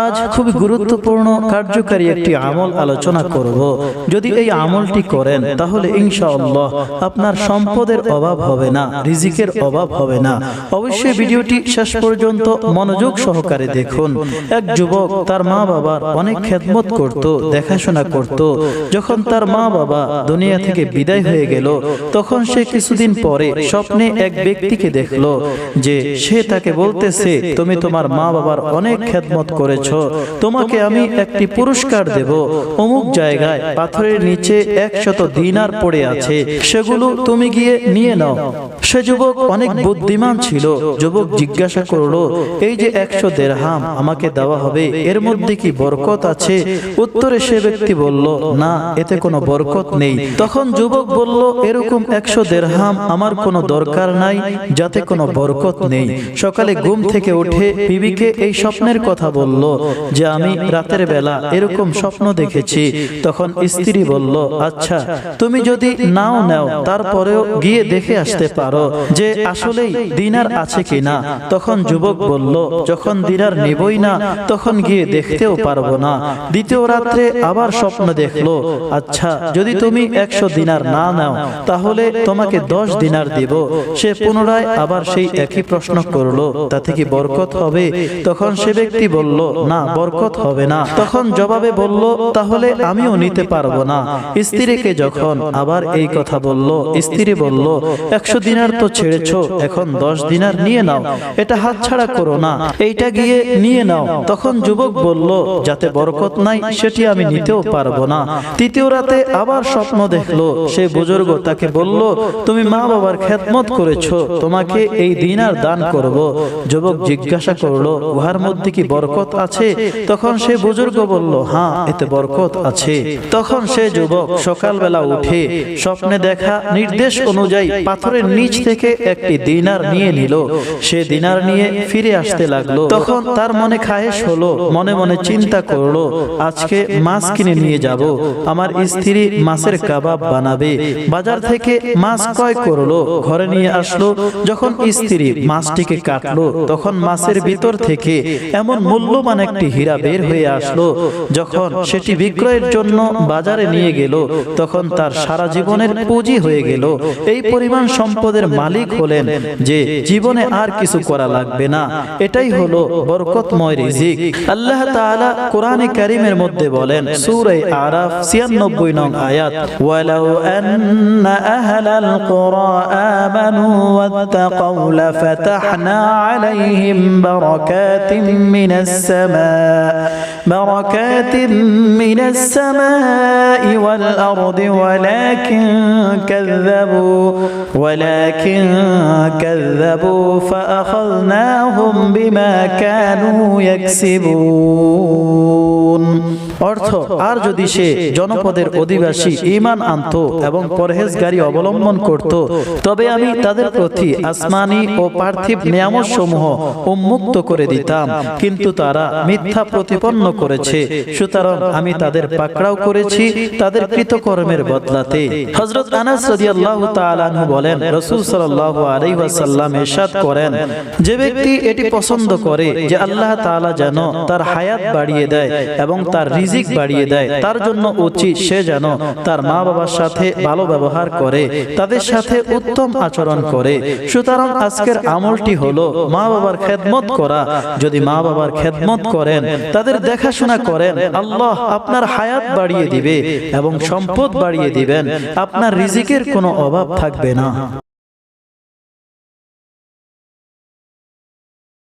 আজ খুবই গুরুত্বপূর্ণ কার্যকারী একটি আমল আলোচনা করব। যদি এই আমলটি করেন, তাহলে ইনশাআল্লাহ আপনার সম্পদের অভাব হবে না, রিজিকের অভাব হবে না। অবশ্যই ভিডিওটি শেষ পর্যন্ত মনোযোগ সহকারে দেখুন। এক যুবক তার মা বাবার অনেক খেদমত করত, দেখাশোনা করত। যখন তার মা বাবা দুনিয়া থেকে বিদায় হয়ে গেল, তখন সে কিছুদিন পরে স্বপ্নে এক ব্যক্তিকে দেখল যে সে তাকে বলতেছে, তুমি তোমার মা বাবার অনেক খেদমত করেছ তোমাকে আমি একটি পুরস্কার দেব। অমুক জায়গায় পাথরের নিচে একশত দিনার পড়ে আছে। সেগুলো তুমি গিয়ে নিয়ে নাও। সে যুবক অনেক বুদ্ধিমান ছিল। যুবক জিজ্ঞাসা করল এই যে একশো দেড়হাম আমাকে দেওয়া হবে। এর মধ্যে কি বরকত আছে? উত্তরে সে ব্যক্তি বলল না এতে কোনো বরকত নেই। তখন যুবক বলল এরকম একশো দেড়হাম আমার কোনো দরকার নাই। যাতে কোনো বরকত নেই। সকালে ঘুম থেকে উঠে বিবিকে এই স্বপ্নের কথা বলল যে আমি রাতের বেলা এরকম স্বপ্ন দেখেছি। তখন স্ত্রী বলল আচ্ছা তুমি যদি নাও নাও, তারপরেও গিয়ে দেখে আসতে পারো যে আসলেই দিনার আছে কিনা। তখন যুবক বলল, যখন দিনার নেবই না, তখন গিয়ে দেখতেও পারব না। দ্বিতীয় রাত্রে আবার স্বপ্ন দেখল। আচ্ছা যদি তুমি একশো দিনার না নাও, তাহলে তোমাকে দশ দিনার দিব। সে পুনরায় আবার সেই একই প্রশ্ন করল, তাতে কি বরকত হবে? তখন সে ব্যক্তি বলল না বরকত হবে না। তখন জবাবে বলল তাহলে আমিও নিতে পারব না। স্ত্রীকে যখন আবার এই কথা বলল স্ত্রী বলল একশো দিনার তো ছেড়েছো এখন দশ দিনার নিয়ে নাও। এটা হাতছাড়া করো না এইটা গিয়ে নিয়ে নাও। তখন যুবক বলল যাতে বরকত নাই সেটি আমি নিতেও পারব না। তৃতীয় রাতে আবার স্বপ্ন দেখল সে বুজুর্গ তাকে বলল তুমি মা বাবার খেদমত করেছ তোমাকে এই দিনার দান করব। যুবক জিজ্ঞাসা করল উহার মধ্যে কি বরকত আছে, তখন সে বুজুর্গ বলল হ্যাঁ এতে বরকত আছে। তখন সে যুবক সকালবেলা উঠে স্বপ্নে দেখা নির্দেশ অনুযায়ী পাথরের নিচ থেকে একটি দিনার নিয়ে নিল। সে দিনার নিয়ে ফিরে আসতে লাগল। তখন তার মনে খায়েশ হলো, মনে মনে চিন্তা করল, আজকে মাছ কিনে নিয়ে যাব। আমার স্ত্রী মাছের কাবাব বানাবে। বাজার থেকে মাছ ক্রয় করল, ঘরে নিয়ে আসলো। যখন স্ত্রী মাছটিকে কাটলো, তখন মাছের ভিতর থেকে এমন মূল্যবান একটি হীরা বের হয়ে আসলো। যখন সেটি বিক্রয়ের জন্য বাজারে নিয়ে গেল, তখন তার সারা জীবনের পুঁজি হয়ে গেল। এই পরিমাণ সম্পদের মালিক হলেন যে জীবনে আর কিছু করা লাগবে না। এটাই হলো বরকতময় রিজিক। আল্লাহ তাআলা কোরআনে কারীমের মধ্যে বলেন সূরা আরাফ 96 নং আয়াত, ওয়ালাউ আন্না আহলাল কুরা আমানু واتقوا لفتحنا عليهم بركات من السماء بركات من السماء والأرض ولكن كذبوا ولكن كذبوا فأخذناهم بما كانوا يكسبون. অর্থ আর যদি সে জনপদের অধিবাসী ঈমান আনত এবং পরহেজগারি অবলম্বন করত তবে আমি তাদের প্রতি আসমানি ও পার্থিব নিয়ামত সমূহ উন্মুক্ত করে দিতাম। কিন্তু তারা মিথ্যা প্রতিপন্ন করেছে। সুতরাং আমি তাদের পাকড়াও করেছি তাদের কৃতকর্মের বদলাতে। হযরত আনাস রাদিয়াল্লাহু তাআলা বলেন রাসূল সাল্লাল্লাহু আলাইহি ওয়াসাল্লাম ইরশাদ করেন যে ব্যক্তি এটি পছন্দ করে যে আল্লাহ তাআলা যেন তার হায়াত বাড়িয়ে দেয় এবং তার রিজিক বাড়িয়ে দেয়। তার জন্য উচিত সে যেন তার মা বাবার সাথে ভালো ব্যবহার করে, তাদের সাথে উত্তম আচরণ করে। সুতরাং আজকের আমলটি হলো মা বাবার খেদমত করা। যদি মা বাবার খেদমত করেন, তাদের দেখাশোনা করেন, আল্লাহ আপনার হায়াত বাড়িয়ে দিবে এবং সম্পদ বাড়িয়ে দিবেন। আপনার রিজিকের কোনো অভাব থাকবে না।